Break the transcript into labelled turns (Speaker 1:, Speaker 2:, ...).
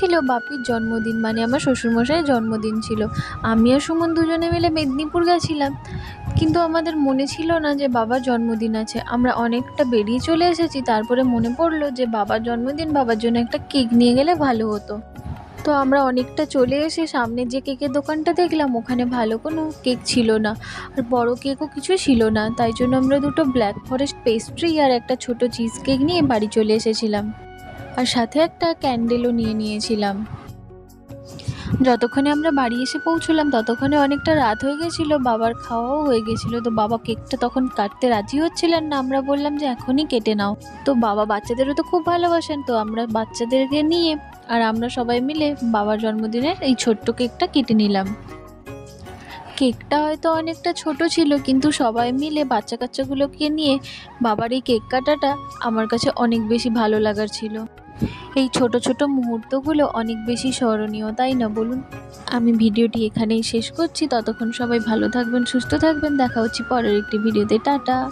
Speaker 1: ছিল বাপির জন্মদিন মানে আমার শ্বশুরমশাইয়ের জন্মদিন ছিল। আমি আর সুমন দুজনে মিলে মেদিনীপুর গেছিলাম। কিন্তু আমাদের মনে ছিল না যে বাবার জন্মদিন আছে। আমরা অনেকটা বেরিয়ে চলে এসেছি, তারপরে মনে পড়ল যে বাবার জন্মদিন, বাবার জন্য একটা কেক নিয়ে গেলে ভালো হতো। তো আমরা অনেকটা চলে এসে সামনে যে কেকের দোকানটা দেখলাম, ওখানে ভালো কোনো কেক ছিল না। আর বড় কেকও কিছু ছিল না। তাই জন্য আমরা দুটো ব্ল্যাক ফরেস্ট পেস্ট্রি আর একটা ছোট চিজ কেক নিয়ে বাড়ি চলে এসেছিলাম। আর সাথে একটা ক্যান্ডেলও নিয়ে নিয়েছিলাম। যতক্ষণে আমরা বাড়ি এসে পৌঁছলাম, ততক্ষণে অনেকটা রাত হয়ে গেছিল, বাবার খাওয়াও হয়ে গেছিল। তো বাবা কেকটা তখন কাটতে রাজি হচ্ছিলেন না। আমরা বললাম যে, এখনই কেটে নাও। তো বাবা বাচ্চাদেরও তো খুব ভালোবাসেন, তো আমরা বাচ্চাদেরকে নিয়ে আর আমরা সবাই মিলে বাবার জন্মদিনের এই ছোট্ট কেকটা কেটে নিলাম। কেকটা হয়তো অনেকটা ছোট ছিল, কিন্তু সবাই মিলে বাচ্চা কাচ্চাগুলোকে নিয়ে বাবার এই কেক কাটাটা আমার কাছে অনেক বেশি ভালো লাগার ছিল। এই ছোট ছোট মুহূর্তগুলো অনেক বেশি স্মরণীয়, তাই না? বলুন। আমি ভিডিওটি এখানেই শেষ করছি। ততক্ষণ সবাই ভালো থাকবেন, সুস্থ থাকবেন। দেখা হচ্ছে পরের একটি ভিডিওতে। টাটা।